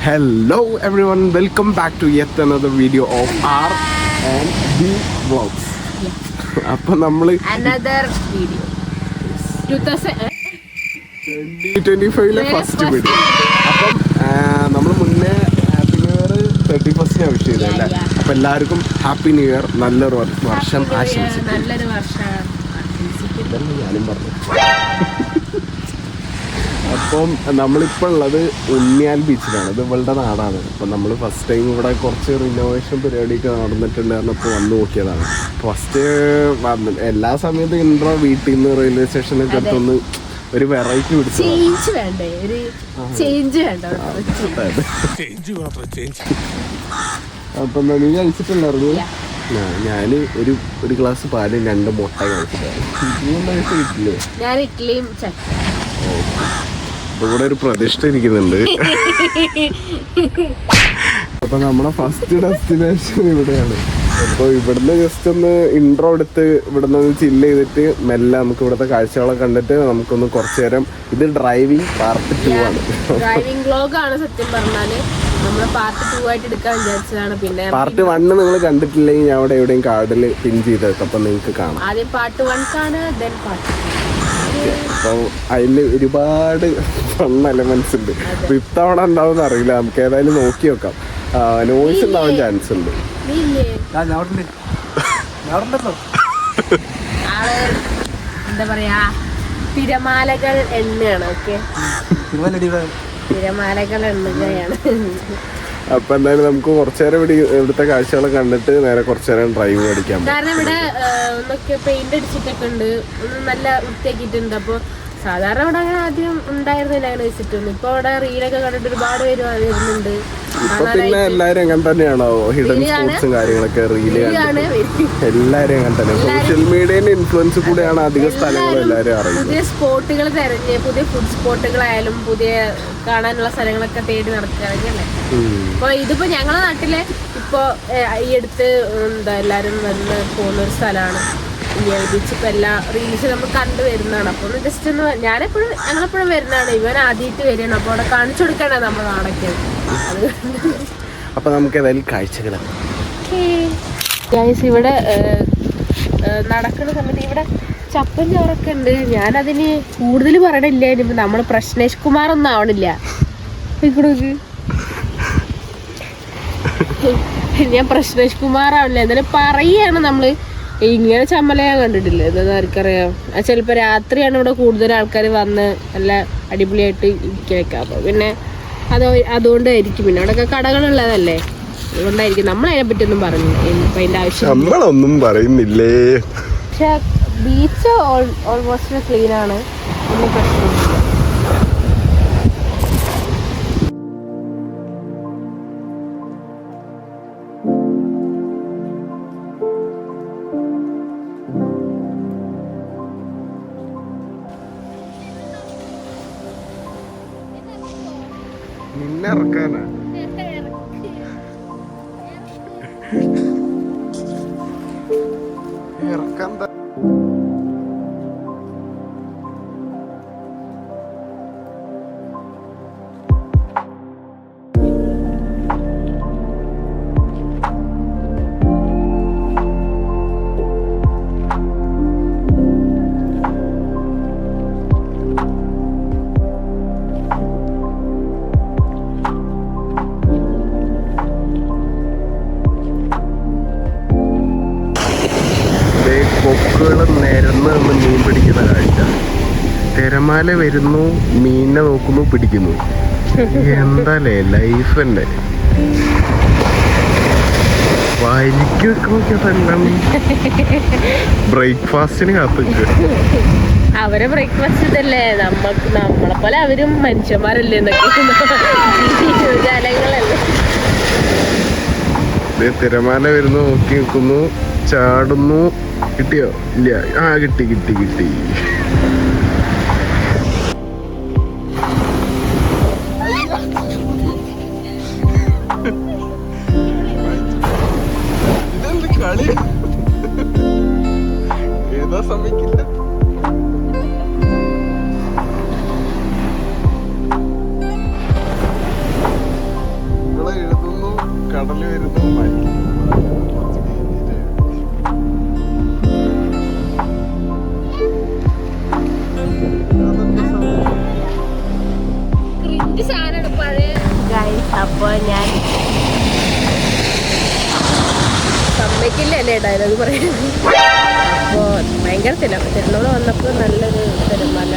Hello everyone, welcome back to yet another video of R and B vlogs. അപ്പൊ നമ്മൾ another video. 2000 eh? Twenty twenty ഫൈവിലെ first video അപ്പം നമ്മൾ മുന്നേ happy new year thirty ഫസ്റ്റിന് wish Yeah, yeah. എല്ലാവർക്കും happy new year നല്ലൊരു വർഷം ആശംസിക്കും ഞാനും പറഞ്ഞു അപ്പം നമ്മളിപ്പോൾ ഉള്ളത് ഉണ്ണിയാൽ ബീച്ചിലാണ്. ഇത് ഇവളുടെ നാടാണ്. അപ്പം നമ്മൾ ഫസ്റ്റ് ടൈം ഇവിടെ കുറച്ച് റിനോവേഷൻ പരിപാടിയൊക്കെ നടന്നിട്ടുണ്ട് പറഞ്ഞപ്പോൾ വന്ന് നോക്കിയതാണ്. ഫസ്റ്റ് എല്ലാ സമയത്തും ഇൻട്രോ വീട്ടിൽ നിന്ന് റെയിൽവേ സ്റ്റേഷനൊക്കെ അതെ. അടുത്തൊന്ന് ഒരു വെറൈറ്റി അപ്പം നീ കഴിച്ചിട്ടുണ്ടായിരുന്നു ഞാൻ ഒരു ഒരു ഗ്ലാസ് പാലും രണ്ട് മുട്ട കഴിച്ചിട്ടായിരുന്നു കിട്ടില്ലേ ഞാൻ ഇഡ്ഡലിയും ചക്ക. ഇവിടെ ഒരു പ്രതിഷ്ഠ ഇരിക്കുന്നുണ്ട്. അപ്പൊ നമ്മുടെ ഫസ്റ്റ് ഡെസ്റ്റിനേഷൻ ഇവിടെയാണ്. അപ്പൊ ഇവിടുന്ന് ജസ്റ്റ് ഒന്ന് ഇൻട്രോ എടുത്ത് ഇവിടുന്ന് ഒന്ന് ചില്ല് ചെയ്തിട്ട് മെല്ലെ നമുക്ക് ഇവിടുത്തെ കാഴ്ചകളൊക്കെ കണ്ടിട്ട് നമുക്കൊന്ന് കുറച്ചു നേരം ഇത് ഡ്രൈവിംഗ് പാർട്ട് ടു ആണ്. ഡ്രൈവിംഗ് ആണ് സത്യം പറഞ്ഞാൽ. നമ്മൾ പാർട്ട് ടു ആയിട്ട് എടുക്കാൻ വിചാരിച്ചതാണ്. പിന്നെ പാർട്ട് വണ്ണ് നിങ്ങൾ കണ്ടിട്ടില്ലെങ്കിൽ ഞാൻ അവിടെ എവിടെയും കാർഡിൽ പിൻ ചെയ്തേക്കാം. അപ്പൊ നിങ്ങൾക്ക് കാണാം. ആദ്യം പാർട്ട് വൺ ആണ് ദെൻ പാർട്ട് അപ്പോൾ അതിൽ ഒരുപാട് ഫൺ എലമെന്റ്സ് ഉണ്ട്. അപ്പൊ ഇത്തവണ ഉണ്ടാവുമെന്ന് അറിയില്ല. നമുക്ക് ഏതായാലും നോക്കി നോക്കാം. നോയിസ് ഉണ്ടാവാൻ ചാൻസ് ഉണ്ട്. എന്താ പറയാ തിരമാലകൾ എണ്ണയാണ് ഓക്കെ തിരമാലകൾ എണ്ണുകയാണ്. അപ്പൊ എന്തായാലും നമുക്ക് കുറച്ചു നേരം ഇവിടെ ഇവിടുത്തെ കാഴ്ചകളൊക്കെ കണ്ടിട്ട് നേരെ കുറച്ചു നേരം ഡ്രൈവ് അടിക്കാം കാരണം ഇവിടെ പെയിന്റ് അടിച്ചിട്ടൊക്കെ ഉണ്ട്. നല്ല വൃത്തിയാക്കിയിട്ടുണ്ട്. അപ്പൊ സാധാരണ ഇവിടെ അങ്ങനെ ആദ്യം ഉണ്ടായിരുന്നില്ല അങ്ങനെ വെച്ചിട്ടൊന്നും. ഇപ്പൊ ഇവിടെ റീലൊക്കെ കണ്ടിട്ട് ഒരുപാട് പേര് വരുന്നുണ്ട്. ഇപ്പൊ പിന്നെ എല്ലാരും അങ്ങനെ തന്നെയാണോ? ഹിഡൻ. സ്പോർട്സും കാര്യങ്ങളൊക്കെ റീൽ എല്ലാരും അങ്ങനെ തന്നെ. സോഷ്യൽ മീഡിയന്റെ ഇൻഫ്ലുവൻസ് കൂടെയാണ് അധിക സ്ഥലങ്ങളും എല്ലാരും അറിയുന്നത്. പുതിയ സ്പോട്ടുകൾ തെരഞ്ഞ് പുതിയ ഫുഡ് സ്പോട്ടുകളായാലും പുതിയ കാണാനുള്ള സ്ഥലങ്ങളൊക്കെ തേടി നടക്കുകയാണെങ്കിലേ ഉം. ഇപ്പൊ ഇതിപ്പോ ഞങ്ങളെ നാട്ടിലെ ഇപ്പൊ ഈ അടുത്ത് എന്താ എല്ലാരും വന്ന് പോകുന്ന ഒരു സ്ഥലമാണ്. ഇപ്പൊ എല്ലാ റീൽസ് നമ്മൾ കണ്ടു വരുന്നതാണ്. അപ്പൊ ഒന്ന് ജസ്റ്റ് ഒന്ന് ഞാനെപ്പോഴും ഞങ്ങളെപ്പോഴും വരുന്നതാണ്. ഇവൻ ആദ്യമായിട്ട് വരികയാണ്. അപ്പൊ അവിടെ കാണിച്ചു കൊടുക്കണേ നമ്മൾ നാടൊക്കെ. അപ്പോൾ അപ്പൊ നമുക്ക് ഏതായാലും കാഴ്ചകളാണ് ഗൈസ് ഇവിടെ നടക്കുന്ന സമയത്ത് ഇവിടെ ചപ്പൻ ചോറൊക്കെ ഉണ്ട്. ഞാനതിന് കൂടുതൽ പറയണില്ല. ഇനിയിപ്പോ നമ്മൾ പ്രശ്നേഷ് കുമാർ ഒന്നും ആവണില്ല ഞാൻ പ്രശ്നേഷ് കുമാർ ആവണില്ല എന്നാലും പറയാണ് നമ്മൾ. ഇങ്ങനെ ചമ്മല ഞാൻ കണ്ടിട്ടില്ല. എന്താ ആർക്കറിയാം? ചിലപ്പോ രാത്രിയാണ് ഇവിടെ കൂടുതൽ ആൾക്കാർ വന്ന് നല്ല അടിപൊളിയായിട്ട് ഇരിക്കലൊക്കെ. അപ്പൊ പിന്നെ അത് അതുകൊണ്ടായിരിക്കും. പിന്നെ അവിടെയൊക്കെ കടകളുള്ളതല്ലേ? അതുകൊണ്ടായിരിക്കും. നമ്മൾ അതിനെ പറ്റി ഒന്നും പറഞ്ഞില്ല അതിന്റെ ആവശ്യം നമ്മളൊന്നും പറയുന്നില്ലേ? പക്ഷെ ബീച്ച് ഓൾമോസ്റ്റ് ക്ലീൻ ആണ്. ഒന്നും പ്രശ്നമില്ല. നിന്നെ ദേ കൊക്കുകൾ നിരന്ന് നിന്ന് മീൻ പിടിക്കുന്ന കാഴ്ച. തിരമാല വരുന്നു മീനിനെ നോക്കുന്നു പിടിക്കുന്നു. എന്താലേ ലൈഫ് തന്നെ വരിക്ക് നോക്കിയതെല്ലാം ബ്രേക്ക്ഫാസ്റ്റിന് കാത്തിക്ക് അവരെ ബ്രേക്ക്ഫാസ്റ്റ് ഇതല്ലേ? നമ്മക്ക് നമ്മളെ പോലെ അവരും മനുഷ്യന്മാരല്ലേ എന്നൊക്കെ. തിരമാല വരുന്നു നോക്കി നിൽക്കുന്നു ചാടുന്നു. കിട്ടിയോ? ഇല്ല. ആ കിട്ടി കിട്ടി കിട്ടി. കടൽ ഏതാ സമയക്കില്ല? കേക്കില്ലല്ലേ ഡയലോഗ് പറയുന്നത് അപ്പോൾ ഭയങ്കര തില തിരുനോട് വന്നപ്പോൾ നല്ലൊരു തിരുമാല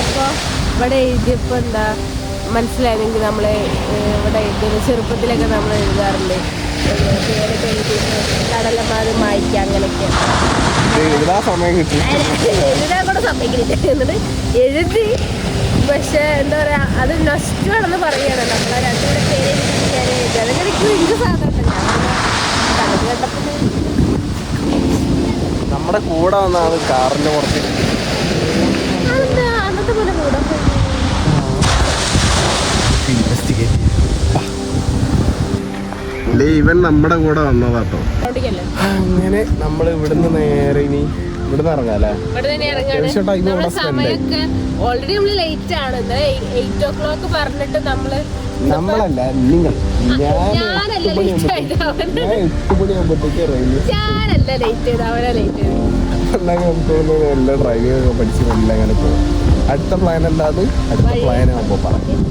അപ്പോൾ ഇവിടെ എഴുതിയപ്പോൾ എന്താ മനസ്സിലായെങ്കിൽ നമ്മൾ ഇവിടെ എഴുതുന്ന ചെറുപ്പത്തിലൊക്കെ നമ്മൾ എഴുതാറുണ്ട്. പേരൊക്കെ എഴുതിയിട്ട് കടലമാത് മായ്ക്കുക അങ്ങനെയൊക്കെ. എഴുതാ സമയം കിട്ടി. എഴുതാൻ കൂടെ സമ്മതിക്കുന്നില്ല എന്നിട്ട് എഴുതി. പക്ഷെ എന്താ പറയാ അത് നഷ്ടമാണെന്ന് പറയാണ് നമ്മളെ രണ്ടുപേരെ പേര് എഴുതി ഞാൻ എഴുതി അതൊക്കെ എനിക്ക് എനിക്ക് സാധാരണ കണക്ക് കേട്ടപ്പോൾ നമ്മുടെ കൂടെ വന്നാണ് കാറിന്റെ പുറത്ത്. ഇവൻ നമ്മുടെ കൂടെ വന്നതാട്ടോ ഓടിക്കല്ലേ അങ്ങനെ നമ്മൾ ഇവിടുന്ന് നേരെ ഇനി ഇവിടുന്ന് ഇറങ്ങാല്ലേ ഓൾറെഡി നമ്മൾ ലേറ്റ് ആണ്. എയ്റ്റ് ഓ ക്ലോക്ക് പറഞ്ഞിട്ട് നമ്മൾ നമ്മളല്ല നിങ്ങൾ. ഞാൻ ഞാനല്ല എട്ട് മണി ലേറ്റ് ആയത് അവൻ ഞാൻ എട്ട് മണിയാകുമ്പോഴത്തേക്ക് റെയിൽവേ ഞാനല്ല ലേറ്റ് ചെയ്ത് അവനാ ലേറ്റ് ചെയ്ത് ഉണ്ടെങ്കിൽ നമുക്ക് തോന്നുന്നു എല്ലാ ഡ്രൈവിംഗ് ഒക്കെ പഠിച്ച് അങ്ങനെ പോകും. അടുത്ത പ്ലാൻ അല്ലാതെ അടുത്ത വഴി. പ്ലാൻ ആകുമ്പോൾ പറയാം.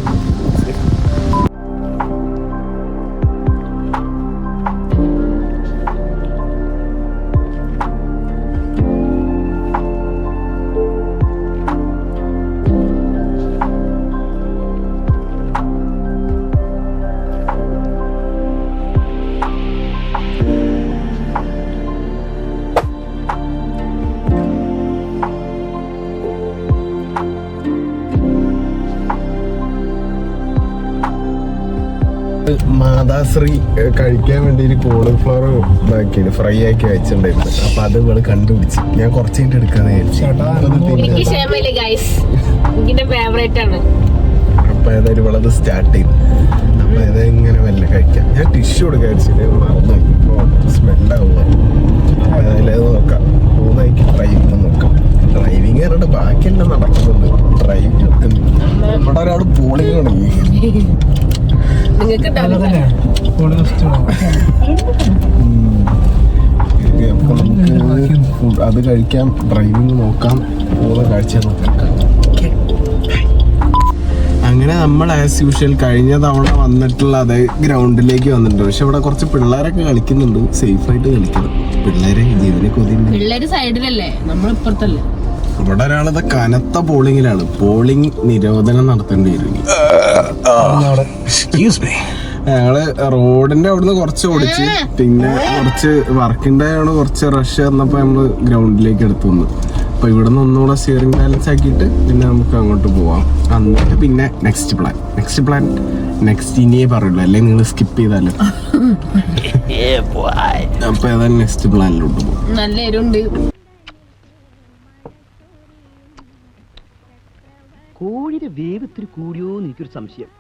മാതാശ്രീ കഴിക്കാൻ വേണ്ടി ഒരു കോളിഫ്ലവർ ഇതാക്കിയത് ഫ്രൈ ആക്കി വെച്ചിട്ടുണ്ടായിരുന്നു. അപ്പൊ അത് ഇവൾ കണ്ടുപിടിച്ച്. ഞാൻ കുറച്ച് കഴിഞ്ഞിട്ട് എടുക്കാന്ന് അപ്പൊ ഏതായാലും ഇവളത് സ്റ്റാർട്ട് ചെയ്തു. അപ്പൊ ഏതായാലും ഇങ്ങനെ വല്ല കഴിക്കാം. ഞാൻ ടിഷ്യൂ കൊടുക്കാൻ വിചാരിച്ചിട്ട് മറന്നു സ്മെല്ലാവുക ഏതായാലും അത് നോക്കാം. മൂന്നായിക്ക് ഡ്രൈവിംഗ് നോക്കാം. ഡ്രൈവിംഗ് പറഞ്ഞിട്ട് ബാക്കിയെല്ലാം നടക്കുന്നുണ്ട്. ഡ്രൈവിംഗ് നമ്മുടെ ഒരാൾ പോളിങ് തുടങ്ങി. നിങ്ങൾക്ക് നമുക്ക് അത് കഴിക്കാം ഡ്രൈവിംഗ് നോക്കാം പോകുന്ന കാഴ്ച നോക്കാം അങ്ങനെ നമ്മൾ ആസ് യൂഷ്വൽ കഴിഞ്ഞ തവണ വന്നിട്ടുള്ള അതേ ഗ്രൗണ്ടിലേക്ക് വന്നിട്ടുണ്ട്. പക്ഷെ ഇവിടെ കുറച്ച് പിള്ളേരൊക്കെ കളിക്കുന്നുണ്ട്. സേഫ് ആയിട്ട് കളിക്കണം പിള്ളേരെ ജീവനെ കൊതി പിള്ളേര് സൈഡിലല്ലേ നമ്മൾ ഇപ്പുറത്തല്ലേ? ഇവിടെ ഒരാളത് കനത്ത പോളിങ്ങിലാണ്. പോളിംഗ് നിരോധനം നടത്തേണ്ടി വരും. ഞങ്ങൾ റോഡിന്റെ അവിടുന്ന് കുറച്ച് ഓടിച്ച് പിന്നെ കുറച്ച് വർക്കിന്റെ ആണ് കുറച്ച് റഷ് വന്നപ്പോ നമ്മൾ ഗ്രൗണ്ടിലേക്ക് എടുത്തു വന്നു. അപ്പൊ ഇവിടെ നിന്ന് ഒന്നുകൂടെ സ്റ്റിയറിംഗ് ബാലൻസ് ആക്കിയിട്ട് പിന്നെ നമുക്ക് അങ്ങോട്ട് പോവാം. എന്നിട്ട് പിന്നെ next plan next plan next ഇനിയേ പറയുള്ളൂ. അല്ലെങ്കിൽ നിങ്ങൾ സ്കിപ്പ് ചെയ്താലോ? അപ്പൊ ഏതായാലും നെക്സ്റ്റ് പ്ലാനിലോട്ട് പോകും നല്ല എരുണ്ട് കോഴിയുടെ വേവ് കൂടിയോ എനിക്കൊരു സംശയം.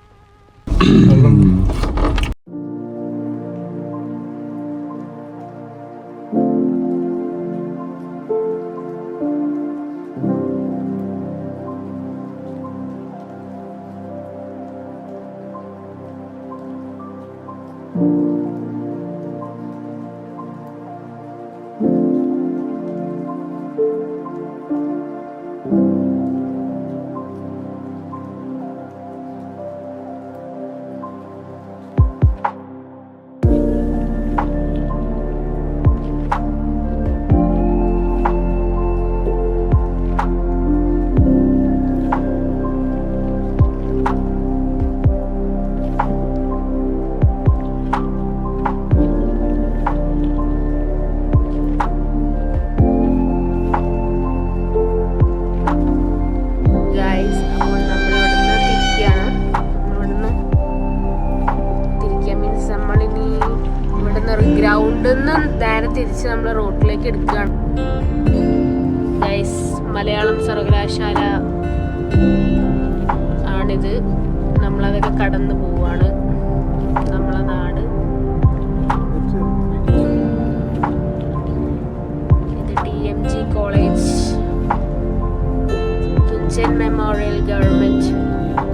തുഞ്ചൻ മെമ്മോറിയൽ ഗവൺമെന്റ്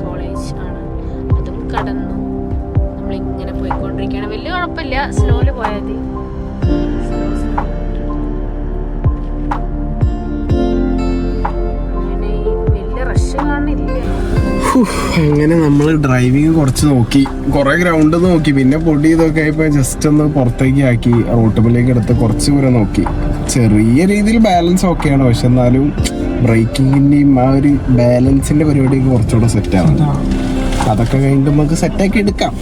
കോളേജ് ആണ്. അതും കടന്നു. നമ്മളിങ്ങനെ പോയിക്കൊണ്ടിരിക്കുകയാണ്. വലിയ കുഴപ്പമില്ല. സ്ലോയിൽ പോയാൽ മതി. അങ്ങനെ നമ്മൾ ഡ്രൈവിങ് കുറച്ച് നോക്കി. കുറേ ഗ്രൗണ്ട് നോക്കി. പിന്നെ പൊടി ഇതൊക്കെ ആയപ്പോ ജസ്റ്റ് ഒന്ന് പുറത്തേക്ക് ആക്കി. റോട്ടുമ്പിലേക്ക് എടുത്ത് കുറച്ച് ദൂരം നോക്കി. ചെറിയ രീതിയിൽ ബാലൻസ് ഓക്കെയാണ് പക്ഷെ എന്നാലും ബ്രേക്കിങ്ങിന്റെയും ആ ഒരു ബാലൻസിന്റെ പരിപാടിയൊക്കെ കുറച്ചുകൂടെ സെറ്റാണ് അതൊക്കെ കഴിഞ്ഞിട്ട് നമുക്ക് സെറ്റാക്കി എടുക്കാം.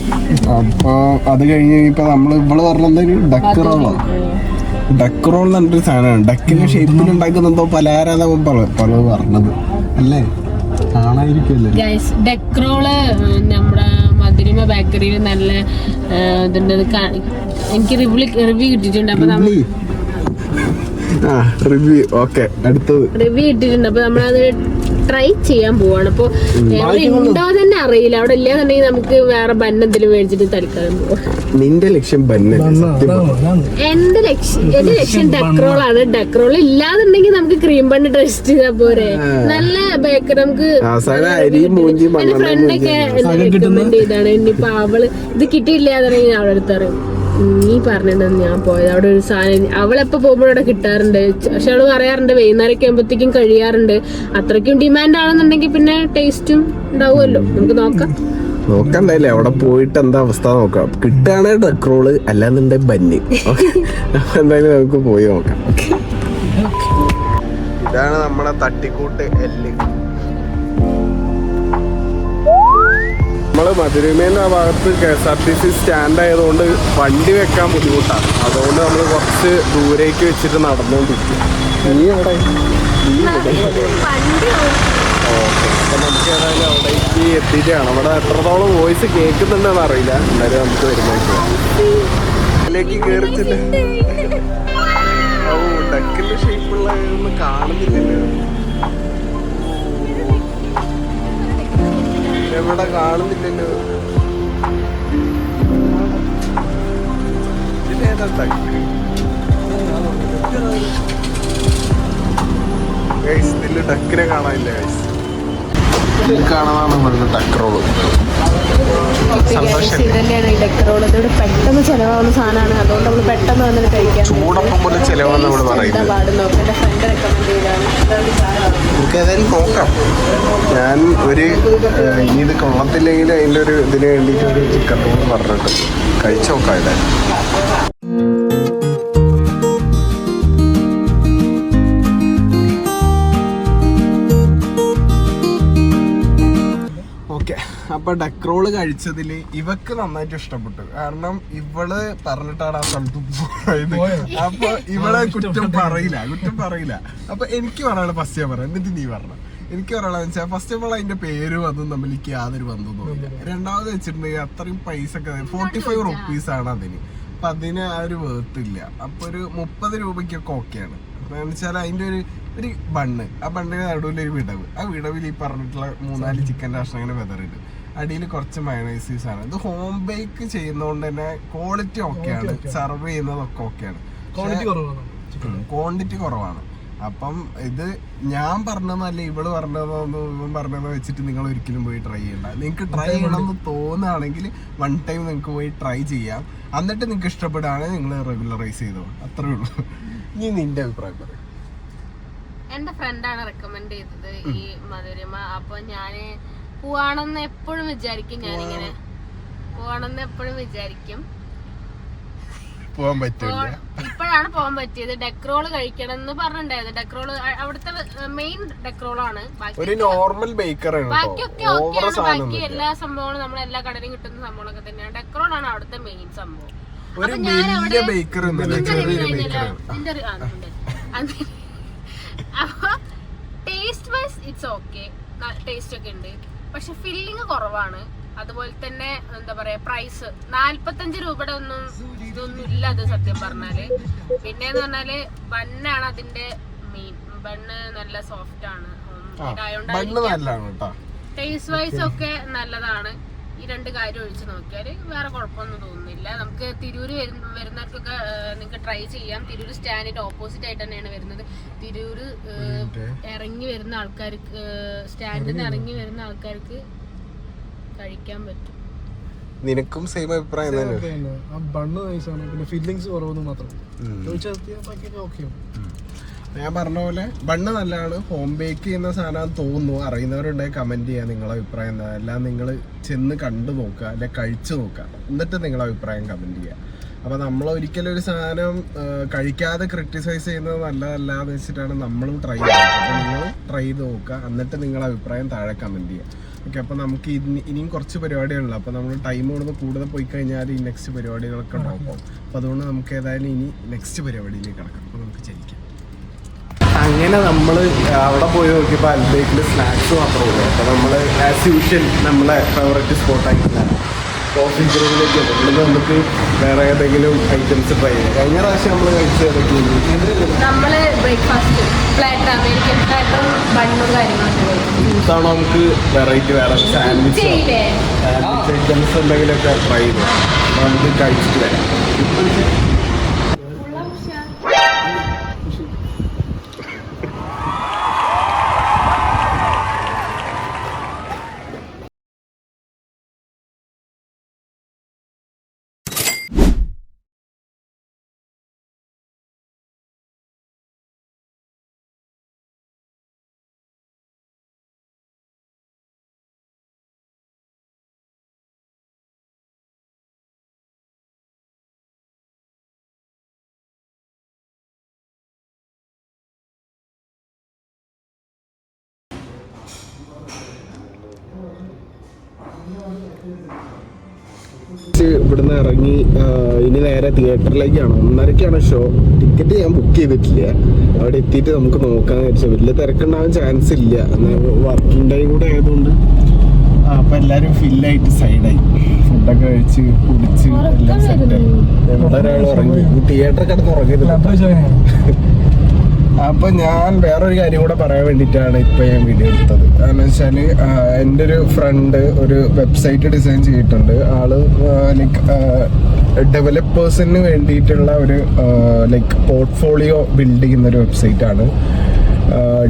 അപ്പോൾ അത് കഴിഞ്ഞ് ഇപ്പോൾ നമ്മൾ ഇവിടെ പറഞ്ഞത് ഡക്ക് റോളാണ് ഡക്ക് റോൾ എന്നൊരു സാധനമാണ്. ഡക്കിന്റെ ഷേപ്പിൽ ഉണ്ടാക്കുന്നതോ എന്തോ പലഹാരം പല പല പറഞ്ഞത്. അല്ലേ? ഡെക്ക് റോൾ നമ്മുടെ മധുരിമ ബേക്കറിയിൽ നല്ല ഇതുണ്ട്. എനിക്ക് റിവ്യൂ റിവ്യൂ കിട്ടിയിട്ടുണ്ട്. അപ്പൊ നമ്മൾ ആ റിവ്യൂ ഓക്കെ അടുത്തത്. റിവ്യൂ കിട്ടിയിട്ടുണ്ട് അപ്പൊ നമ്മളത് ട്രൈ ചെയ്യാൻ പോവാണ്. അപ്പൊ ഉണ്ടോ തന്നെ അറിയില്ല. അവിടെ ഇല്ലാന്നുണ്ടെങ്കിൽ നമുക്ക് വേറെ ബന്ന എന്തെങ്കിലും മേടിച്ചിട്ട് തൽക്കാലം പോവാം. നിന്റെ ലക്ഷ്യം. എന്റെ ലക്ഷ്യം എന്റെ ലക്ഷ്യം ഡെക്രോൾ ആണ്. ഡെക്രോൾ ഇല്ലാന്നുണ്ടെങ്കിൽ നമുക്ക് ക്രീം ബണ്ണ് ടെസ്റ്റ് ചെയ്താൽ പോരെ. നല്ല ബേക്കറി നമുക്ക് എന്റെ ഫ്രണ്ട് ഫ്രണ്ടൊക്കെ റെക്കമെൻഡ് ചെയ്താണ്. ഇനിയിപ്പൊ അവൾ ഇത് കിട്ടിയില്ല എന്നുണ്ടെങ്കിൽ ഞാൻ അവളെ അടുത്ത് പറയും. നീ പറഞ്ഞിട്ടുണ്ടെന്ന് ഞാൻ പോയത്. അവിടെ ഒരു സാധനം അവളെപ്പോ പോകുമ്പോഴും അവിടെ കിട്ടാറുണ്ട്. പക്ഷെ അവൾ പറയാറുണ്ട് വൈകുന്നേരമൊക്കെ ആകുമ്പോഴത്തേക്കും കഴിയാറുണ്ട്. അത്രയ്ക്കും ഡിമാൻഡ് ആണെന്നുണ്ടെങ്കിൽ പിന്നെ ടേസ്റ്റും ഉണ്ടാവുമല്ലോ. നമുക്ക് നോക്കാം. നോക്കണ്ടല്ലേ അവിടെ പോയിട്ട് എന്താ അവസ്ഥ നോക്കാം. കിട്ടുകയാണെ ഡക്രോൾ അല്ലാന്നുണ്ടെ ബന്നി. ഓക്കെ. എന്തായാലും നമുക്ക് പോയി നോക്കാം. ഇതാണ് നമ്മുടെ തട്ടിക്കൂട്ട് എല്ല്. നമ്മൾ മധുരമേന്ന് ആ ഭാഗത്ത് K S R T C stand ആയതുകൊണ്ട് വണ്ടി വെക്കാൻ ബുദ്ധിമുട്ടാണ്. അതുകൊണ്ട് നമ്മൾ കുറച്ച് ദൂരേക്ക് വെച്ചിട്ട് നടന്നുകൊണ്ടിരിക്കും നീ എവിടെ? നീ എവിടെ? ഓക്കെ അപ്പൊ നമുക്ക് ഏതായാലും അവിടേക്ക് എത്തിയിട്ടാണ്. നമ്മുടെ എത്രത്തോളം വോയിസ് കേൾക്കുന്നുണ്ടെന്ന് അറിയില്ല. എന്തായാലും നമുക്ക് വരുമ്പോഴേക്ക് കേറിച്ചില്ല ഓ ഡക്കിന്റെ ഷേപ്പുള്ള ഒന്നും കാണുന്നില്ലല്ലോ. എവിടെ കാണുന്നില്ലല്ലോ. ഇതിൽ ടക്കിനെ കാണാനില്ല ഗൈസ് ഇതിൽ കാണാനാണ് നമ്മളുടെ ഡക്ക് റോൾ സന്തോഷം. പെട്ടെന്ന് ചെലവാകുന്ന സാധനമാണ്. അതുകൊണ്ട് നമ്മൾ പെട്ടെന്ന് വന്നിട്ട് ചൂടപ്പം പോലെ ചിലവെന്ന് നമ്മൾ പറയുന്നത്. നോക്കാം. ഞാൻ ഒരു ഇനി ഇത് കൊള്ളത്തില്ലെങ്കിൽ അതിന്റെ ഒരു ഇതിന് വേണ്ടിയിട്ട് ഒരു ചിക്കൻ റോൾ പറഞ്ഞിട്ട് കഴിച്ചു നോക്കാം അപ്പൊ ഡെക്രോൾ കഴിച്ചതിൽ ഇവക്ക് നന്നായിട്ട് ഇഷ്ടപ്പെട്ടു. കാരണം ഇവൾ പറഞ്ഞിട്ടാണ് ആ സ്ഥലത്ത് പോയത്. അപ്പൊ ഇവളെ കുറ്റം പറയില്ല കുറ്റം പറയില്ല. അപ്പൊ എനിക്ക് പറയാനുള്ള ഫസ്റ്റ് ഞാൻ പറയാം എന്നിട്ട് നീ പറഞ്ഞു എനിക്ക് പറയാനുള്ള വെച്ചാൽ ഫസ്റ്റ് ഓഫ് ഓൾ അതിന്റെ പേരും അതും തമ്മിൽ എനിക്ക് യാതൊരു ബന്ധമൊന്നും രണ്ടാമത് വെച്ചിട്ടുണ്ടെങ്കിൽ അത്രയും പൈസ ഒക്കെ ഫോർട്ടി ഫൈവ് റുപ്പീസ് ആണ് അതിന്. അപ്പൊ അതിന് ആ ഒരു വേർത്തില്ല അപ്പൊ ഒരു മുപ്പത് രൂപയ്ക്കൊക്കെ ഓക്കെയാണ് വെച്ചാൽ അതിന്റെ ഒരു ഒരു ബണ്ണ്. ആ ബണ്ണിന് നടുവിൽ ഒരു വിടവ്. ആ വിടവിൽ ഈ പറഞ്ഞിട്ടുള്ള മൂന്നാൽ ചിക്കൻ രാഷ്ട്രം അങ്ങനെ വെതറിട്ട്. അടിയിൽ കുറച്ച് മയണൈസീസ് ആണ്. ഇത് ഹോം ബേക്ക് ചെയ്യുന്നതുകൊണ്ട് തന്നെ ക്വാളിറ്റി ഓക്കെയാണ് സെർവ് ചെയ്യുന്നതൊക്കെ ഓക്കെയാണ് ക്വാണ്ടിറ്റി കുറവാണ്. അപ്പം ഇത് ഞാൻ പറഞ്ഞതല്ല ഇവൾ പറഞ്ഞതോ ഇവൻ പറഞ്ഞതോ വെച്ചിട്ട് നിങ്ങൾ ഒരിക്കലും പോയി ട്രൈ ചെയ്യണ്ട. നിങ്ങൾക്ക് ട്രൈ ചെയ്യണമെന്ന് തോന്നുകയാണെങ്കിൽ വൺ ടൈം നിങ്ങൾക്ക് പോയി ട്രൈ ചെയ്യാം. എന്നിട്ട് നിങ്ങൾക്ക് ഇഷ്ടപ്പെടുകയാണെങ്കിൽ നിങ്ങൾ റെഗുലറൈസ് ചെയ്തോ. അത്രേ ഉള്ളൂ. ഇനി നിന്റെ അഭിപ്രായം പറയും. എന്റെ ഫ്രണ്ടാണ് റെക്കമെൻഡ് ചെയ്തത് ഈ മധുരമ. അപ്പൊ ഞാൻ പോവാണെന്ന് എപ്പോഴും വിചാരിക്കും ഞാനിങ്ങനെ. പോവാണെന്ന് എപ്പോഴും വിചാരിക്കും. പറ്റില്ല ഇപ്പോഴാണ് പോകാൻ പറ്റിയത്. ഡെക്രോൾ കഴിക്കണം എന്ന് പറഞ്ഞിട്ടുണ്ടായിരുന്നു. ഡെക്രോൾ അവിടുത്തെ മെയിൻ ഡെക്രോളാണ്. ഒരു നോർമൽ ബേക്കറാണ് ബാക്കിയൊക്കെ ഓക്കെയാണ് ബാക്കി എല്ലാ സംഭവങ്ങളും നമ്മൾ എല്ലാ കടയിലും കിട്ടുന്ന സംഭവങ്ങളൊക്കെ തന്നെയാണ്. ഡെക്രോളാണ് അവിടുത്തെ മെയിൻ സംഭവം. ഒരു വലിയ ബേക്കർ അപ്പൊ taste wise it's okay taste ഒക്കെ ഉണ്ട്. പക്ഷെ ഫില്ലിങ് കുറവാണ്. അതുപോലെ തന്നെ എന്താ പറയാ പ്രൈസ് നാല്പത്തഞ്ച് രൂപയുടെ ഒന്നും ഇതൊന്നും ഇല്ല അത് സത്യം പറഞ്ഞാൽ. പിന്നെന്ന് പറഞ്ഞാൽ ബണ്ണാണ് അതിന്റെ മെയിൻ ബണ്ണ് നല്ല സോഫ്റ്റ് ആണ്. ടേസ്റ്റ് വൈസ് ഒക്കെ നല്ലതാണ്. ഈ രണ്ട് കാര്യം ഒഴിച്ച് നോക്കിയാൽ വേറെ കുഴപ്പമൊന്നും തോന്നുന്നില്ല. നമുക്ക് തിരൂര് വരുന്ന വരുന്നവർക്കൊക്കെ നിങ്ങൾക്ക് ട്രൈ ചെയ്യാം. തിരൂർ സ്റ്റാൻഡിന്റെ ഓപ്പോസിറ്റ് ആയിട്ട് തന്നെയാണ് വരുന്നത്. തിരൂര് ഇറങ്ങി വരുന്ന ആൾക്കാർക്ക് സ്റ്റാൻഡിൽ നിന്ന് ഇറങ്ങി വരുന്ന ആൾക്കാർക്ക് കഴിക്കാൻ പറ്റും. നിനക്കും സെയിം അഭിപ്രായം തന്നെ. ആ ബണ്ണ് നൈസാണ് പിന്നെ ഫീലിങ്സ് കുറവെന്ന് മാത്രം. ചോദിച്ചാൽ ഓക്കെ ഓക്കെയാണ് ഞാൻ പറഞ്ഞ പോലെ ബണ്ണ് നല്ലതാണ്. ഹോം ബേക്ക് ചെയ്യുന്ന സാധനം തോന്നുന്നു. അറിയുന്നവരുണ്ടെങ്കിൽ കമന്റ് ചെയ്യുക നിങ്ങളെ അഭിപ്രായം എന്താ? എല്ലാം നിങ്ങൾ ചെന്ന് കണ്ടു നോക്കുക. അല്ലെ കഴിച്ചു നോക്കുക. എന്നിട്ട് നിങ്ങളെ അഭിപ്രായം കമന്റ് ചെയ്യുക അപ്പൊ നമ്മൾ ഒരിക്കലും ഒരു സാധനം കഴിക്കാതെ ക്രിട്ടിസൈസ് ചെയ്യുന്നത് നല്ലതല്ല എന്ന് വെച്ചിട്ടാണ് നമ്മളും ട്രൈ ചെയ്യുന്നത്. അപ്പോൾ നിങ്ങൾ ട്രൈ ചെയ്ത് നോക്കുക. എന്നിട്ട് നിങ്ങളെ അഭിപ്രായം താഴെ കമന്റ് ചെയ്യുക ഓക്കെ അപ്പൊ നമുക്ക് ഇനി ഇനിയും കുറച്ച് പരിപാടികളുണ്ട്. അപ്പൊ നമ്മൾ ടൈം കൊടുത്ത് കൂടുതൽ പോയി കഴിഞ്ഞാൽ ഈ നെക്സ്റ്റ് പരിപാടികളൊക്കെ ഉണ്ടാവും. അപ്പൊ അതുകൊണ്ട് നമുക്ക് ഏതായാലും ഇനി നെക്സ്റ്റ് പരിപാടിയിലേക്ക് കിടക്കാം. അപ്പൊ നമുക്ക് ചലിക്കാം അങ്ങനെ നമ്മൾ അവിടെ പോയി നോക്കിയപ്പോൾ അൽബേക്കിൽ സ്നാക്സ് മാത്രമേ ഉള്ളൂ. അപ്പോൾ നമ്മൾ ആസ് യൂഷ്വൽ നമ്മളെ ഫേവറേറ്റ് സ്പോട്ടായിട്ടുള്ള കോഫി ഗ്രൂപ്പിലേക്ക് ഇവിടുന്ന് നമുക്ക് വേറെ ഏതെങ്കിലും ഐറ്റംസ് ട്രൈ ചെയ്യാം. കഴിഞ്ഞ പ്രാവശ്യം നമ്മൾ കഴിക്കും. ഇത്തവണ നമുക്ക് വെറൈറ്റി വേറെ സാൻഡ്വിച്ച്? സാൻഡ്വിച്ച് ഐറ്റംസ് എന്തെങ്കിലുമൊക്കെ ട്രൈ ചെയ്തു നമുക്ക് കഴിച്ചിട്ട് വരാം. ഇവിടുന്ന് ഇറങ്ങി ഇനി നേരെ തിയേറ്ററിലേക്കാണ്. ഒന്നരക്കാണ് ഷോ. ടിക്കറ്റ് ഞാൻ ബുക്ക് ചെയ്തിട്ടില്ല. അവിടെ എത്തിയിട്ട് നമുക്ക് നോക്കാന്ന് വിചാരിച്ചു. വലിയ തിരക്കുണ്ടാവാൻ ചാൻസ് ഇല്ല. വർക്കിംഗ് ഡേ കൂടെ ആയതുകൊണ്ട്. അപ്പൊ എല്ലാരും ഫില്ലായിട്ട് സൈഡായി ഫുഡൊക്കെ കഴിച്ച് കുടിച്ച് എല്ലാം സെറ്റായി ഇവിടെ ഒരാൾ ഉറങ്ങി? തിയേറ്റർ കിടന്ന് ഉറങ്ങരുത്. അപ്പൊ ഞാൻ വേറൊരു കാര്യം കൂടെ പറയാൻ വേണ്ടിയിട്ടാണ് ഇപ്പൊ ഞാൻ വീഡിയോ എടുത്തത്. കാരണം വെച്ചാൽ എന്റെ ഒരു ഫ്രണ്ട് ഒരു വെബ്സൈറ്റ് ഡിസൈൻ ചെയ്തിട്ടുണ്ട്. ആൾ ലൈക്ക് ഡെവലപ്പേഴ്സിന് വേണ്ടിയിട്ടുള്ള ഒരു ലൈക്ക് പോർട്ട്ഫോളിയോ ബിൽഡ് ചെയ്യുന്ന ഒരു വെബ്സൈറ്റ് ആണ്.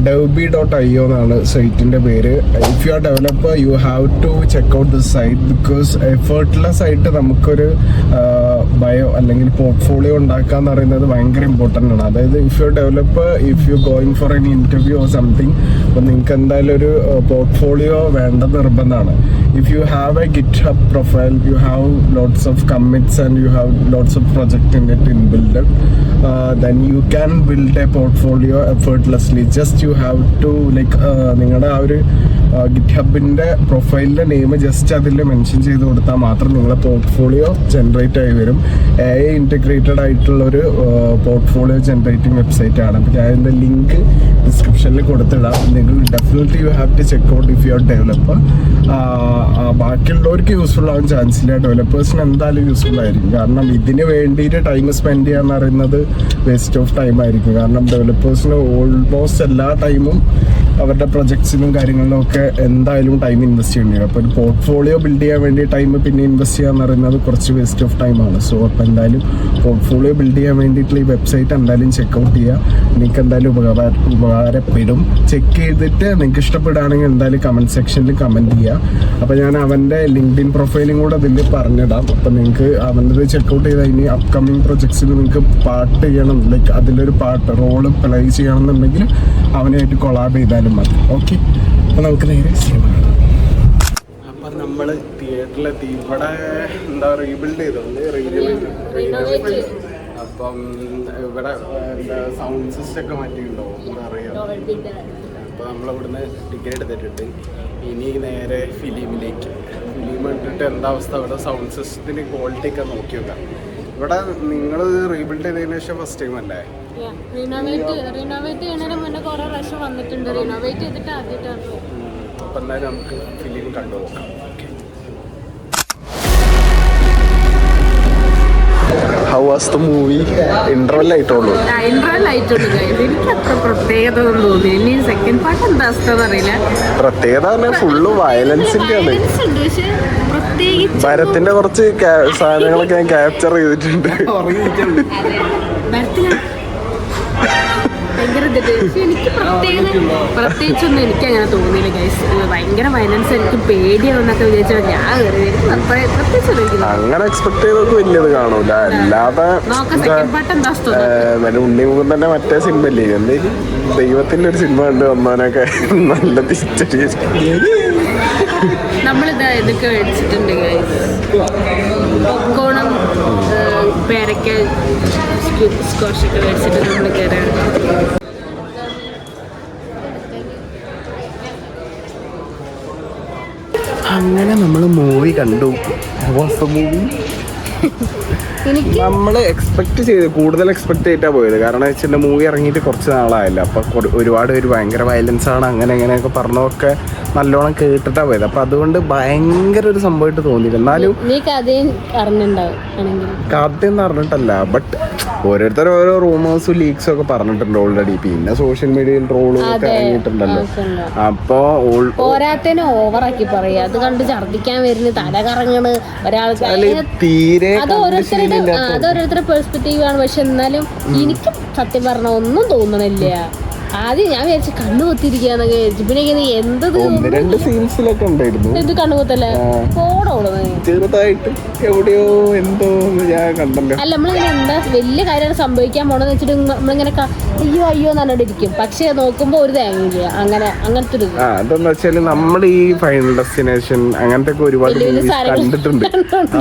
ഡെവബി ഡോട്ട് ഐ ഒ എന്നാണ് സൈറ്റിന്റെ പേര്. If you are developer you have to check out this site because effortless ആയിട്ട് നമുക്കൊരു ബയോ അല്ലെങ്കിൽ പോർട്ട്ഫോളിയോ ഉണ്ടാക്കുക എന്ന് പറയുന്നത് ഭയങ്കര ഇമ്പോർട്ടന്റ് ആണ്. അതായത് if you develop if you going for an interview or something അപ്പോൾ നിങ്ങൾക്ക് എന്തായാലും ഒരു പോർട്ട്ഫോളിയോ വേണ്ട നിർബന്ധമാണ്. If you have a GitHub profile you have lots of commits and you have lots of project in it in build then you can build a portfolio effortlessly just you have to like നിങ്ങളുടെ ആ ഒരു ഗിറ്റ് ഹബിന്റെ പ്രൊഫൈലിന്റെ name just അതിൽ mention ചെയ്ത് കൊടുത്താൽ മാത്രം നിങ്ങളുടെ പോർട്ട്ഫോളിയോ ജനറേറ്റ് ആയി വരും. എ ഐ ഇന്റഗ്രേറ്റഡ് ആയിട്ടുള്ള ഒരു പോർട്ട്ഫോളിയോ ജനറേറ്റിംഗ് വെബ്സൈറ്റ് ആണ്. അപ്പോൾ ഞാൻ അതിന്റെ ലിങ്ക് ഡിസ്ക്രിപ്ഷനിൽ കൊടുത്തിടാം. നിങ്ങൾ definitely you have to check out if you are developer ബാക്കിയുള്ളവർക്ക് യൂസ്ഫുൾ ആവാൻ ചാൻസ് ഇല്ല. ഡെവലപ്പേഴ്സിന് എന്തായാലും യൂസ്ഫുൾ ആയിരിക്കും. കാരണം ഇതിന് വേണ്ടിയിട്ട് ടൈം സ്പെൻഡ് ചെയ്യാന്ന് പറയുന്നത് വേസ്റ്റ് ഓഫ് ടൈം ആയിരിക്കും. കാരണം ഡെവലപ്പേഴ്സിന് ഓൾമോസ്റ്റ് എല്ലാ ടൈമും അവരുടെ പ്രൊജക്ട്സിനും കാര്യങ്ങളിലും ഒക്കെ എന്തായാലും ടൈം ഇൻവെസ്റ്റ് ചെയ്യേണ്ടി വരും. അപ്പോൾ ഒരു പോർട്ട്ഫോളിയോ ബിൽഡ് ചെയ്യാൻ വേണ്ടി ടൈം പിന്നെ ഇൻവെസ്റ്റ് ചെയ്യുക എന്ന് പറയുന്നത് കുറച്ച് വേസ്റ്റ് ഓഫ് ടൈമാണ് സോ അപ്പോൾ എന്തായാലും പോർട്ട്ഫോളിയോ ബിൽഡ് ചെയ്യാൻ വേണ്ടിയിട്ടുള്ള ഈ വെബ്സൈറ്റ് എന്തായാലും ചെക്ക് ഔട്ട് ചെയ്യുക നിങ്ങൾക്ക് എന്തായാലും ഉപകാര ഉപകാരപ്പെടും. ചെക്ക് ചെയ്തിട്ട് നിങ്ങൾക്ക് ഇഷ്ടപ്പെടുകയാണെങ്കിൽ എന്തായാലും കമന്റ് സെക്ഷനിൽ കമന്റ് ചെയ്യുക അപ്പോൾ ഞാൻ അവന്റെ ലിങ്ക്ഡിൻ പ്രൊഫൈലും കൂടെ അതിൽ പറഞ്ഞിടാം. അപ്പോൾ നിങ്ങൾക്ക് അവന്റെ ചെക്ക് ഔട്ട് ചെയ്താൽ ഇനി അപ്കമിങ് പ്രൊജക്ട്സിൽ നിങ്ങൾക്ക് പാർട്ട് ചെയ്യണം ലൈക്ക് അതിലൊരു പാട്ട് റോൾ പ്ലേ ചെയ്യണം എന്നുണ്ടെങ്കിൽ അവനായിട്ട് കൊളാബ് ചെയ്താലും മതി. ഓക്കെ അപ്പോൾ നമുക്ക് നേരെ സിനിമ കാണാം. അപ്പം നമ്മൾ തിയേറ്ററിലെത്തി ഇവിടെ എന്താ റീബിൽഡ് ചെയ്തോണ്ട് Renovate. അപ്പം ഇവിടെ എന്താ സൗണ്ട് സിസ്റ്റം ഒക്കെ മാറ്റിയിട്ടുണ്ടോ? അറിയാം അപ്പോൾ നമ്മളിവിടുന്ന് ടിക്കറ്റ് എടുത്തിട്ടുണ്ട്. ഇനി നേരെ ഫിലിമിലേക്ക് ഫിലിം എടുത്തിട്ട് എന്താ അവസ്ഥ? അവിടെ സൗണ്ട് സിസ്റ്റത്തിന്റെ ക്വാളിറ്റി ഒക്കെ നോക്കി നോക്കാം. ഇവിടെ നിങ്ങൾ റീബിൽഡ് ചെയ്തതിനു ശേഷം ഫസ്റ്റ് ടൈം അല്ലേ? റിനോവേറ്റ് റിനോവേറ്റ് ചെയ്യണതിന് മുന്നേ കുറെ പ്രാവശ്യം വന്നിട്ടുണ്ട്. റിനോവേറ്റ് ചെയ്തിട്ട് ആദ്യമായിട്ടാണ് അപ്പം എന്തായാലും നമുക്ക് ഫിലിം കണ്ടു നോക്കാം. How was the movie interval ആയിട്ടുള്ളൂ. ഇന്റർവെൽ ആയിട്ടുള്ളൂ. എനിക്ക് അത്ര പ്രത്യേകത ഒന്നും തോന്നി ഇനി സെക്കൻഡ് പാർട്ട് എന്താ അവസ്ഥ എന്നറിയില്ല. പ്രത്യേകത ഫുള്ള് വയലൻസിന്റെ ആണ് പ്രത്യേകിച്ച് ഭരത്തിന്റെ കുറച്ച് സാധനങ്ങളൊക്കെ ഞാൻ ക്യാപ്ചർ ചെയ്തിട്ടുണ്ട്. എനിക്ക് പ്രത്യേക പ്രത്യേകിച്ചൊന്നും എനിക്ക് അങ്ങനെ തോന്നിയില്ല ഗൈസ് ഭയങ്കര വയലൻസ് എനിക്ക് പേടിയാവുന്നൊക്കെ വിചാരിച്ചാൽ ഞാൻ. അങ്ങനെ എക്സ്പെക്ട് ചെയ്തൊക്കെ വലിയത് കാണൂല. അല്ലാതെ ഉണ്ണിമുഖം തന്നെ മറ്റേ സിനിമ ഇല്ലേ എന്തെങ്കിലും ദൈവത്തിന്റെ ഒരു സിനിമ കണ്ട് വന്നവനൊക്കെ നല്ല തിരിച്ചടി നമ്മളിതാ ഇതൊക്കെ മേടിച്ചിട്ടുണ്ട് പോപ്കോണും പേരയ്ക്ക സ്കോഷൊക്കെ മേടിച്ചിട്ട് നമ്മൾ കയറാണ് അങ്ങനെ നമ്മൾ മൂവി കണ്ടു. മൂവി നമ്മൾ എക്സ്പെക്ട് ചെയ്ത് കൂടുതൽ എക്സ്പെക്ട് ചെയ്തിട്ടാ പോയത്. കാരണം വെച്ചാൽ മൂവി ഇറങ്ങിയിട്ട് കുറച്ച് നാളായല്ലോ. അപ്പോൾ ഒരുപാട് ഒരു ഭയങ്കര വയലൻസ് ആണ് അങ്ങനെ അങ്ങനെയൊക്കെ പറഞ്ഞതൊക്കെ നല്ലോണം കേട്ടിട്ടാ പോയത്. അപ്പൊ അതുകൊണ്ട് ഭയങ്കര ഒരു സംഭവമായിട്ട് തോന്നിയില്ല. എന്നാലും കഥയെന്ന് പറഞ്ഞിട്ടല്ല ബട്ട് ഓരോരുത്തർ ഓരോ റൂമേഴ്സും ലീക്സും ഒക്കെ പറഞ്ഞിട്ടുണ്ട് ഓൾറെഡി പിന്നെ സോഷ്യൽ മീഡിയയിൽ ട്രോളും ഒക്കെ ഇറങ്ങിയിട്ടുണ്ടല്ലോ. അപ്പൊ ഓവറാക്കി പറയാ അത് കണ്ട് ഛർദിക്കാൻ വരുന്നു തല കറങ്ങണ് ഒരാൾക്ക് അതിൽ തീരെ അത് ഓരോരുത്തരുടെ അത് ഓരോരുത്തരുടെ പെർസ്പെക്റ്റീവ് ആണ്. പക്ഷെ എന്നാലും എനിക്ക് സത്യം പറഞ്ഞ ഒന്നും തോന്നണില്ല. ആദ്യം ഞാൻ വിചാരിച്ചു കണ്ണു കുത്തിരിക്കാന്നൊക്കെ വിചാരിച്ചു. പിന്നെ ഇങ്ങനെ എന്തത് ഒന്ന് രണ്ട് സീൻസിലൊക്കെ ഉണ്ടായിരുന്നു. ഇത് കണ്ണുകുത്തല്ലേ ഓടോടുന്നത് ചെറുതായിട്ട് എവിടെയോ എന്തോ ഞാൻ കണ്ടല്ലോ. അല്ല നമ്മളിങ്ങനെ എന്താ വലിയ കാര്യമാണ് സംഭവിക്കാൻ പോണെന്ന് വെച്ചിട്ട് നമ്മളിങ്ങനെ അയ്യോ അയ്യോ എന്ന് പറഞ്ഞിട്ടിരിക്കും പക്ഷെ നോക്കുമ്പോ ഒരു തേങ്ങയില്ല അങ്ങനെ അങ്ങനത്തെ ഒരു അതെന്ന് വെച്ചാൽ നമ്മൾ ഈ ഫൈനൽ ഡെസ്റ്റിനേഷൻ അങ്ങനത്തെ ഒക്കെ ഒരുപാട് മൂവീസ് കണ്ടിട്ടുണ്ട്.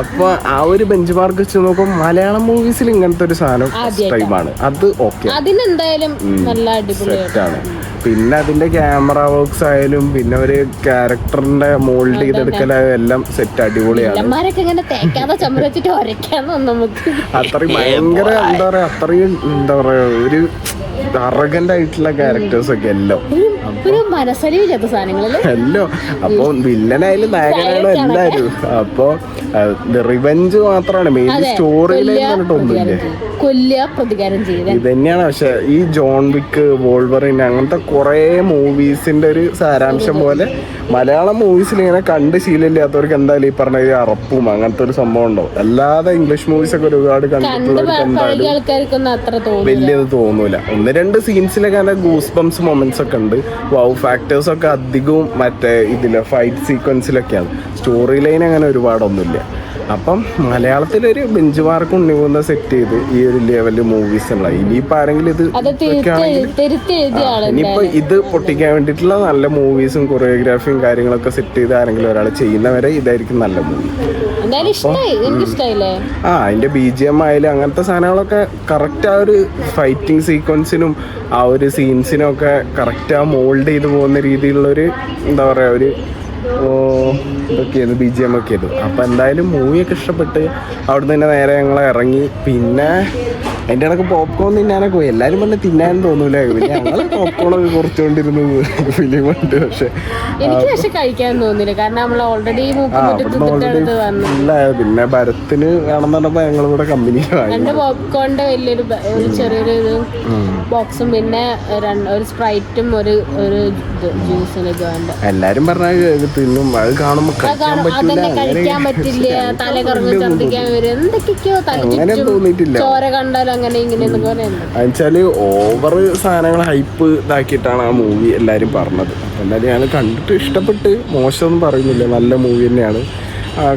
അപ്പൊ ആ ഒരു ബെഞ്ച് മാർക്ക് വെച്ച് നോക്കുമ്പോൾ മലയാളം മൂവീസിൽ ഇങ്ങനത്തെ ഒരു സാധനം ടൈമാണ് അത് ഓക്കെ അതിനെന്തായാലും നല്ല അടിപൊളി സെറ്റാണ് പിന്നെ അതിന്റെ ക്യാമറ വർക്ക്സ് ആയാലും പിന്നെ ഒരു ക്യാരക്ടറിന്റെ മോൾഡ് ചെയ്തെടുക്കലായാലും എല്ലാം സെറ്റ് അടിപൊളിയാണ്. അത്രയും ഭയങ്കര എന്താ പറയാ അത്രയും എന്താ പറയാ ഒരു അറഗന്റ് ആയിട്ടുള്ള ക്യാരക്ടേഴ്സ് ഒക്കെ എല്ലാം. ഒരു ഒരു മനസ്സലിവില്ലാത്ത സാധനങ്ങളല്ലേ? എല്ലോ അപ്പൊ വില്ലനായാലും നായകനായാലും എല്ലാരും. അപ്പൊ റിവെഞ്ച് മാത്രമാണ് മെയിൻ അതെ. സ്റ്റോറിയിൽ കൊല്ലുക, പ്രതികാരം ചെയ്യുക. കൊല്ലുക പ്രതികാരം ചെയ്യുക ഇത് തന്നെയാണ് പക്ഷെ ഈ ജോൺ വിക്ക് വോൾവറിൻ അങ്ങനത്തെ കുറെ മൂവീസിന്റെ ഒരു സാരാംശം പോലെ മലയാളം മൂവീസിൽ ഇങ്ങനെ കണ്ട് ശീലമില്ലാത്തവർക്ക് എന്തായാലും ഈ പറഞ്ഞ ഈ അറപ്പും അങ്ങനത്തെ ഒരു സംഭവം ഉണ്ടോ അല്ലാതെ ഇംഗ്ലീഷ് മൂവീസ് ഒക്കെ ഒരുപാട് കണ്ടിട്ടുള്ളവർക്ക് എന്തായാലും വലിയത് തോന്നൂല. ഒന്ന് രണ്ട് സീൻസിലൊക്കെ അങ്ങനെ ഗൂസ് ബംസ് മൊമെന്റ്സ് ഒക്കെ ഉണ്ട്. വൗ ഫാക്ടേഴ്സ് ഒക്കെ അധികവും മറ്റേ ഇതിലെ ഫൈറ്റ് സീക്വൻസിലൊക്കെയാണ് സ്റ്റോറി ലൈൻ അങ്ങനെ ഒരുപാടൊന്നുമില്ല. അപ്പം മലയാളത്തിലൊരു ബെഞ്ച് മാർക്ക് ഉണ്ണിമുന്ന സെറ്റ് ചെയ്ത് ഈ ഒരു ലെവലിൽ മൂവീസ് ഉള്ള. ഇനിയിപ്പോ ആരെങ്കിലും ഇത് ഇനിയിപ്പോ ഇത് പൊട്ടിക്കാൻ വേണ്ടിട്ടുള്ള നല്ല മൂവീസും കൊറിയോഗ്രാഫിയും കാര്യങ്ങളൊക്കെ സെറ്റ് ചെയ്ത് ആരെങ്കിലും ഒരാൾ ചെയ്യുന്നവരെ ഇതായിരിക്കും നല്ല മൂവി ആ അതിന്റെ ബി ജി എം ആയാലും അങ്ങനത്തെ സാധനങ്ങളൊക്കെ കറക്റ്റ് ആ ഒരു ഫൈറ്റിംഗ് സീക്വൻസിനും ആ ഒരു സീൻസിനും ഒക്കെ കറക്റ്റ് ആ മോൾഡ് ചെയ്ത് പോകുന്ന രീതിയിലുള്ള ഒരു എന്താ പറയാ ഒരു ഓ, ഇതൊക്കെയായിരുന്നു ബി ജി എം ഒക്കെ ആയിരുന്നു. അപ്പം എന്തായാലും മൂവിയൊക്കെ ഇഷ്ടപ്പെട്ട് അവിടുന്ന് തന്നെ നേരെ ഞങ്ങൾ ഇറങ്ങി. പിന്നെ എന്റെ ഇടയ്ക്ക് പോപ്കോൺ തിന്നാനൊക്കെ പോയി. എല്ലാവരും പറഞ്ഞ് തിന്നാനും തോന്നൂല? പിന്നെ ഞങ്ങൾ പോപ്കോണൊക്കെ കുറച്ചുകൊണ്ടിരുന്നു ഫിലിം ഉണ്ട് പക്ഷേ എനിക്ക് പക്ഷെ കഴിക്കാൻ തോന്നില്ല കാരണം നമ്മൾ ഓൾറെഡി ഫുള്ളായത് പിന്നെ ഭരത്തിന് പറഞ്ഞപ്പോൾ ഞങ്ങൾ ഇവിടെ കമ്പനി രണ്ട് പോപ്കോണിന്റെ വലിയൊരു ഒരു ചെറിയൊരു ഇത് ബോക്സും പിന്നെ ഒരു സ്പ്രൈറ്റും ഒരു ഒരു ജ്യൂസിന് ജോയിന്റ് എല്ലാരും പറഞ്ഞാൽ തിന്നും. അത് കാണുമ്പോ അത് കഴിക്കാൻ കാണും. പറ്റൂല. കഴിക്കാൻ പറ്റില്ല. തല കറങ്ങി ഛർദിക്കാൻ വരും. എന്തൊക്കെയോ തല അങ്ങനെ ചുറ്റും തോന്നിയിട്ടില്ല. ചോര കണ്ടാലും അങ്ങനെ ഇങ്ങനെ എന്നുവെച്ചാൽ ഓവർ സാധനങ്ങൾ ഹൈപ്പ് ഇതാക്കിയിട്ടാണ് ആ മൂവി എല്ലാരും പറഞ്ഞത്. എന്തായാലും ഞാൻ കണ്ടിട്ട് ഇഷ്ടപ്പെട്ട് മോശമൊന്നും പറയുന്നില്ല. നല്ല മൂവി തന്നെയാണ്.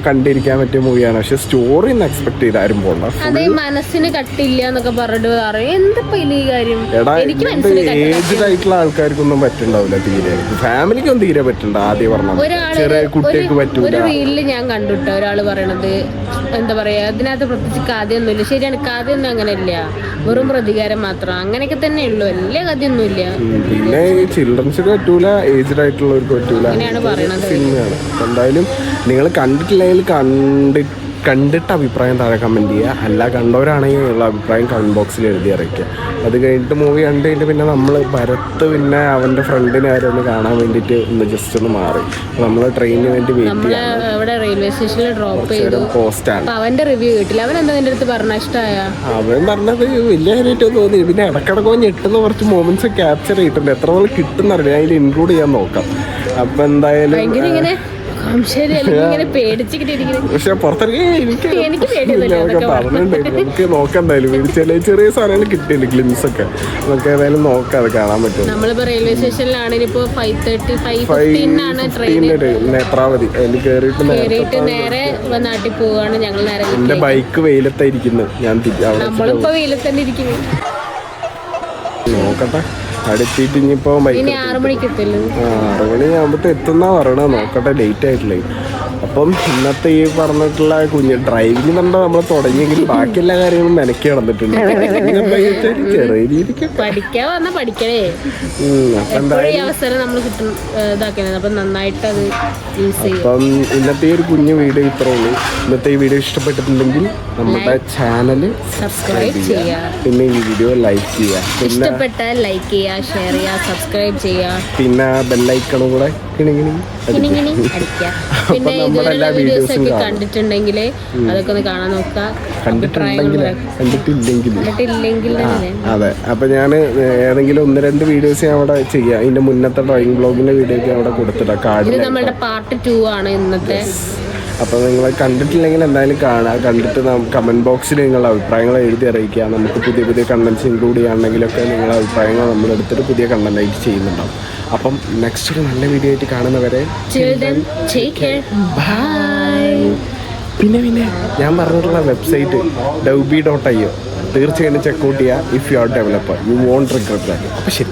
കണ്ടിരിക്കാൻ പറ്റിയ മൂവിയാണ് പക്ഷെ സ്റ്റോറി ഒന്നും എക്സ്പെക്ട് ചെയ്ത് ആരും അതെ മനസ്സിന് കട്ടില്ല എന്നൊക്കെ പറഞ്ഞിട്ട് പറയും. എന്തപ്പോ ഈ കാര്യം? ഏജ്ഡ് ആയിട്ടുള്ള ആൾക്കാർക്കൊന്നും പറ്റുണ്ടാവില്ല തീരെ. ഫാമിലിക്കൊന്നും തീരെ പറ്റണ്ട ആദ്യം പറഞ്ഞ ചെറിയ കുട്ടികൾക്ക് പറ്റൂല. ഒരു റീലിൽ ഞാൻ കണ്ടുട്ടോ ഒരാൾ പറയണത്. എന്താ പറയാ അതിനകത്ത് പ്രത്യേകിച്ച് കഥയൊന്നുമില്ല. ശരിയാണ് കഥയൊന്നും അങ്ങനെ ഇല്ല വെറും പ്രതികാരം മാത്രം. അങ്ങനെയൊക്കെ തന്നെ ഉള്ളു വലിയ കഥയൊന്നും ഇല്ല പിന്നെ ചിൽഡ്രൻസിന് പറ്റൂല ഏജ്ഡ് ആയിട്ടുള്ളവർക്ക് പറ്റൂല. അങ്ങനെയാണ് പറയണത്. എന്തായാലും നിങ്ങൾ കണ്ടിട്ടില്ലെങ്കിൽ കണ്ടി കണ്ടിട്ട് അഭിപ്രായം താഴെ കമന്റ് ചെയ്യുക. അല്ല കണ്ടവരാണെങ്കിൽ ഉള്ള അഭിപ്രായം കമന്റ് ബോക്സിൽ എഴുതി അറിയിക്കുക. അത് കഴിഞ്ഞിട്ട് മൂവി കണ്ടു കഴിഞ്ഞിട്ട് പിന്നെ നമ്മൾ ഭരത്ത് പിന്നെ അവന്റെ ഫ്രണ്ടിനെ ആരും ഒന്ന് കാണാൻ വേണ്ടിയിട്ട് ഒന്ന് ജസ്റ്റ് ഒന്ന് മാറി. നമ്മൾ ട്രെയിനിന് വേണ്ടി വെയിറ്റ് ചെയ്യാം പോസ്റ്റ് റെയിൽവേ സ്റ്റേഷനിൽ ഡ്രോപ്പ് ചെയ്തു. പോസ്റ്റാണ് റിവ്യൂ കിട്ടില്ല. അവൻ എന്താ അടുത്ത് പറഞ്ഞ? ഇഷ്ടമായ അവൻ പറഞ്ഞത് വലിയ കാര്യമായിട്ട് തോന്നി. പിന്നെ ഇടക്കിടക്ക് ഞെട്ടുന്ന കുറച്ച് മൊമെന്റ്സ് ക്യാപ്ചർ ചെയ്തിട്ടുണ്ട്. എത്ര നാൾ കിട്ടുന്നറിയില്ല അതിൽ ഇൻക്ലൂഡ് ചെയ്യാൻ നോക്കാം. അപ്പൊ എന്തായാലും പക്ഷെ പുറത്തിറങ്ങി എനിക്ക് നമുക്ക് നോക്കാം എന്തായാലും ചെറിയ ചെറിയ സാധനങ്ങൾ കിട്ടിയില്ല ഗ്ലിംസ് ഒക്കെ. നമുക്ക് ഏതായാലും നോക്കാം അത് കാണാൻ പറ്റും. നമ്മളിപ്പോ റെയിൽവേ സ്റ്റേഷനിലാണ് ഇനിയിപ്പോ ഫൈവ് തേർട്ടി ഫൈവ് ഫിഫ്റ്റീനാണ് നേത്രാവതി. അതിൽ കയറിയിട്ട് നേരെ നാട്ടിൽ പോവാണ് ഞങ്ങൾ നേരെ എന്റെ. ബൈക്ക് വെയിലത്തായിരിക്കുന്നത് ഞാൻ നമ്മളിപ്പോ വീട്ടിൽ ഇരിക്കുന്നു. നോക്കട്ടെ. അടുത്തിട്ട് ഇനിയിപ്പോ ബൈക്ക് ആറു മണി എത്തുന്ന പറയണ. നോക്കട്ടെ ഡേറ്റ് ആയിട്ടില്ലേ. അപ്പം ഇന്നത്തെ ഈ പറഞ്ഞിട്ടുള്ള കുഞ്ഞ് ഡ്രൈവിംഗ് തന്നെ നമ്മൾ തുടങ്ങിയെങ്കിൽ ബാക്കി എല്ലാ കാര്യങ്ങളും മെനക്കി നടന്നിട്ടുണ്ട്. ചെറിയ രീതിക്ക്? പഠിക്കാൻ വന്നാൽ പഠിക്കണേ. അവസരം നമ്മൾ ഇതാക്കണേ അപ്പൊ നന്നായിട്ട് അത് അപ്പം ഇന്നത്തെ ഈ ഒരു കുഞ്ഞു വീഡിയോ ഇത്രേ ഉള്ളൂ. ഇന്നത്തെ ഈ വീഡിയോ ഇഷ്ടപ്പെട്ടിട്ടുണ്ടെങ്കിൽ നമ്മുടെ ചാനൽ സബ്സ്ക്രൈബ് ചെയ്യുക. പിന്നെ ഈ വീഡിയോ ലൈക്ക് ചെയ്യുക. പിന്നെ ഇഷ്ടപ്പെട്ടാൽ ലൈക്ക് ചെയ്യുക ഷെയർ ചെയ്യുക സബ്സ്ക്രൈബ് ചെയ്യുക. പിന്നെ ബെല്ലൈക്കണും കൂടെ കിണിങ്ങിണി കിണിങ്ങിണി അടിക്കുക. പിന്നെ നമ്മുടെ എല്ലാ വീഡിയോസും. കണ്ടിട്ടുണ്ടെങ്കിൽ അതൊക്കെ ഒന്ന് കാണാൻ നോക്കുക. കണ്ടിട്ടുണ്ടെങ്കിൽ കണ്ടിട്ടില്ലെങ്കിൽ കണ്ടിട്ടില്ലെങ്കിൽ അതെ. അപ്പൊ ഞാൻ ഏതെങ്കിലും ഒന്ന് രണ്ട് വീഡിയോസ് ഞാൻ അവിടെ ചെയ്യാം. ഇതിന്റെ മുന്നത്തെ ഡ്രോയിങ് ബ്ലോഗിന്റെ വീഡിയോ ഒക്കെ അവിടെ കൊടുത്തിട്ടാ ഇത് കാർഡിൽ നമ്മളുടെ പാർട്ട് ടു ആണ് ഇന്നത്തെ. അപ്പൊ നിങ്ങൾ കണ്ടിട്ടില്ലെങ്കിൽ എന്തായാലും കാണാം. കണ്ടിട്ട് കമന്റ് ബോക്സിൽ നിങ്ങളുടെ അഭിപ്രായങ്ങൾ എഴുതി അറിയിക്കുക. നമുക്ക് പുതിയ പുതിയ കണ്ടന്റ്സ് ഇൻക്ലൂഡ് ചെയ്യുകയാണെങ്കിലൊക്കെ നിങ്ങളുടെ അഭിപ്രായങ്ങൾ നമ്മൾ എടുത്തിട്ട് പുതിയ കണ്ടന്റ് ആയിട്ട് ചെയ്യുന്നുണ്ടാവും. അപ്പം നെക്സ്റ്റ് ഒരു നല്ല വീഡിയോ ആയിട്ട് കാണുന്നവരെ പിന്നെ പിന്നെ ഞാൻ പറഞ്ഞിട്ടുള്ള വെബ്സൈറ്റ് ഡൗബി ഡോട്ട് ഐ ഒ. തീർച്ചയായിട്ടും ചെക്കൗട്ട് ചെയ്യുക if you are developer you won't regret that അപ്പോൾ ശരി.